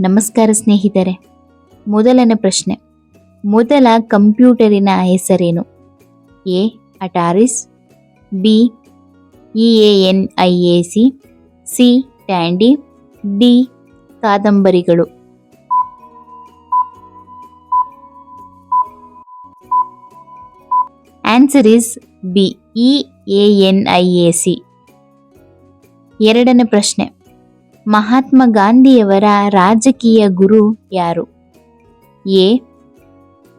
ನಮಸ್ಕಾರ ಸ್ನೇಹಿತರೆ. ಮೊದಲನೇ ಪ್ರಶ್ನೆ. ಮೊದಲ ಕಂಪ್ಯೂಟರಿನ ಹೆಸರೇನು? A. Ataris, B. E A N I A C C. Tandy, D. ಕಾದಂಬರಿಗಳು. Answer is B. E A N I A C. ಎರಡನೇ ಪ್ರಶ್ನೆ. ಮಹಾತ್ಮ ಗಾಂಧಿಯವರ ರಾಜಕೀಯ ಗುರು ಯಾರು? A.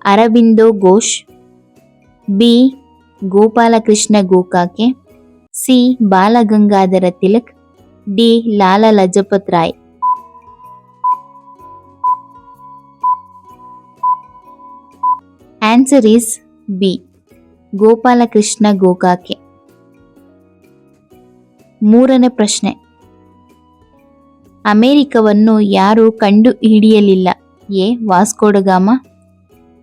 Aurobindo Ghosh. B. Gopalakrishna Gokhale. C. Balagangadhar Tilak. D. Lala Lajpat Rai. Answer is B. Gopalakrishna Gokhale. ಮೂರನೇ ಪ್ರಶ್ನೆ. ಅಮೆರಿಕವನ್ನು ಯಾರು ಕಂಡು ಹಿಡಿಯಲಿಲ್ಲ A. Vasco da Gama.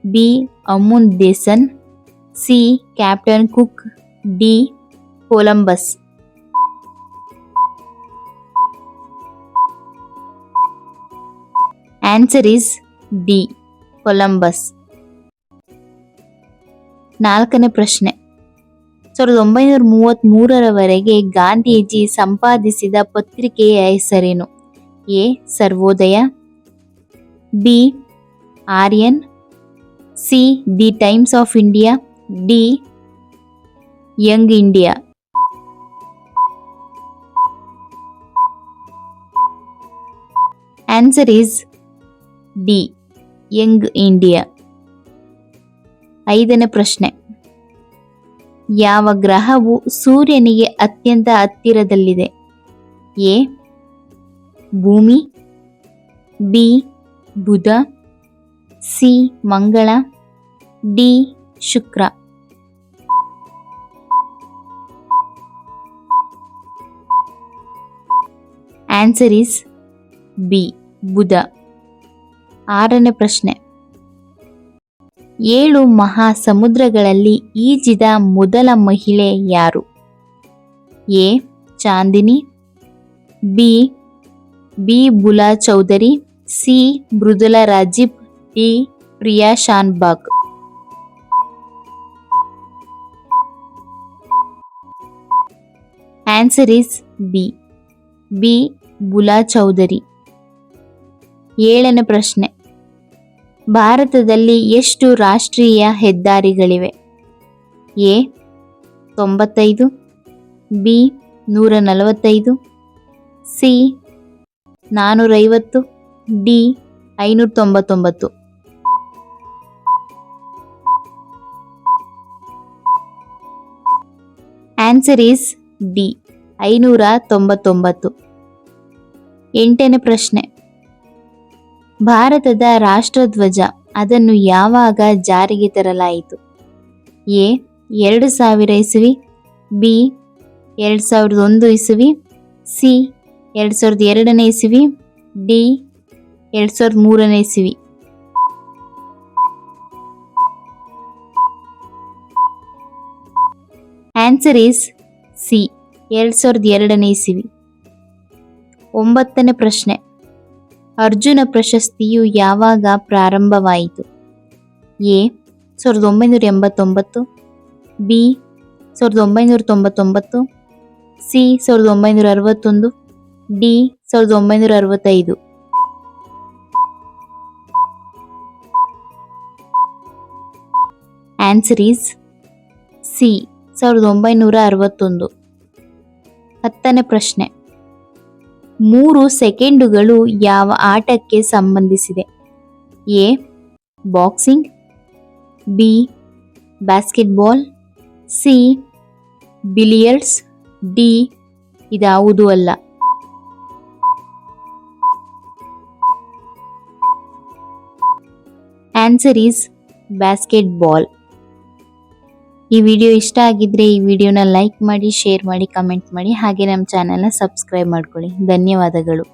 B. Amundsen C. Captain Cook. D. Columbus. Answer is D Columbus. ನಾಲ್ಕನೇ ಪ್ರಶ್ನೆ. ಸಾವಿರದ ಒಂಬೈನೂರ ಮೂವತ್ತ್ ಮೂರರವರೆಗೆ ಗಾಂಧೀಜಿ ಸಂಪಾದಿಸಿದ ಪತ್ರಿಕೆಯ ಹೆಸರೇನು? A, Sarvodaya. B, Aryan. C, the Times of India. D, Young India. Answer is D, Young India. ಐದನೇ ಪ್ರಶ್ನೆ. ಯಾವ ಗ್ರಹವು ಸೂರ್ಯನಿಗೆ ಅತ್ಯಂತ ಹತ್ತಿರದಲ್ಲಿದೆ? ಎ ಭೂಮಿ, ಬಿ, ಬುಧ, ಸಿ, ಮಂಗಳ, ಡಿ, ಶುಕ್ರ. ಆನ್ಸರ್ ಇಸ್ ಬಿ ಬುಧ. ಆರನೇ ಪ್ರಶ್ನೆ. ಏಳು ಮಹಾ ಸಮುದ್ರಗಳಲ್ಲಿ ಈಜಿದ ಮೊದಲ ಮಹಿಳೆ ಯಾರು? A, Chandini, B B. Bula Chowdhury, C. Mridula Rajib, D. Priya Shanbhag. Answer is B. B. Bula Chowdhury. ಏಳನೇ ಪ್ರಶ್ನೆ. ಭಾರತದಲ್ಲಿ ಎಷ್ಟು ರಾಷ್ಟ್ರೀಯ ಹೆದ್ದಾರಿಗಳಿವೆ? ಎ. ತೊಂಬತ್ತೈದು, ಬಿ. ನೂರ ನಲವತ್ತೈದು, ಸಿ. ನಾನ್ನೂರೈವತ್ತು ಡಿ ಐನೂರ ತೊಂಬತ್ತೊಂಬತ್ತು ಆನ್ಸರ್ ಈಸ್ ಡಿ ಐನೂರ ತೊಂಬತ್ತೊಂಬತ್ತು ಎಂಟನೇ ಪ್ರಶ್ನೆ. ಭಾರತದ ರಾಷ್ಟ್ರಧ್ವಜ ಅದನ್ನು ಯಾವಾಗ ಜಾರಿಗೆ ತರಲಾಯಿತು? ಎ, ಎರಡು ಸಾವಿರ ಇಸವಿ, ಬಿ, ಎರಡು ಸಾವಿರದ ಒಂದು ಇಸವಿ, ಸಿ ಎರಡು ಸಾವಿರದ ಎರಡನೇ ಇಸವಿ, ಡಿ, ಎರಡು ಸಾವಿರದ ಮೂರನೇ ಇಸವಿ. ಆನ್ಸರ್ ಈಸ್ ಸಿ ಎರಡು ಸಾವಿರದ ಎರಡನೇ ಇಸವಿ. ಒಂಬತ್ತನೇ ಪ್ರಶ್ನೆ. ಅರ್ಜುನ ಪ್ರಶಸ್ತಿಯು ಯಾವಾಗ ಪ್ರಾರಂಭವಾಯಿತು? ಎ, ಸಾವಿರದ ಒಂಬೈನೂರ ಎಂಬತ್ತೊಂಬತ್ತು, ಬಿ, ಸಾವಿರದ ಒಂಬೈನೂರ ತೊಂಬತ್ತೊಂಬತ್ತು, ಸಿ, ಸಾವಿರದ ಒಂಬೈನೂರ ಅರವತ್ತೊಂದು ಡಿ, ಸಾವಿರದ ಒಂಬೈನೂರ ಅರವತ್ತೈದು. ಆನ್ಸರ್ ಈಸ್ ಸಿ ಸಾವಿರದ ಒಂಬೈನೂರ ಅರವತ್ತೊಂದು. ಹತ್ತನೇ ಪ್ರಶ್ನೆ. ಮೂರು ಸೆಕೆಂಡುಗಳು ಯಾವ ಆಟಕ್ಕೆ ಸಂಬಂಧಿಸಿದೆ? A, boxing, B, basketball, C, billiards, D, ಇದಾವುದೂ ಅಲ್ಲ. ಆನ್ಸರ್ ಈಸ್ ಬ್ಯಾಸ್ಕೆಟ್ ಬಾಲ್ ಈ ವಿಡಿಯೋ ಇಷ್ಟ ಆಗಿದ್ರೆ ಈ ವಿಡಿಯೋನ ಲೈಕ್ ಮಾಡಿ ಶೇರ್ ಮಾಡಿ ಕಮೆಂಟ್ ಮಾಡಿ, ಹಾಗೆ ನಮ್ಮ ಚಾನಲ್ನ ಸಬ್ಸ್ಕ್ರೈಬ್ ಮಾಡ್ಕೊಳ್ಳಿ. ಧನ್ಯವಾದಗಳು.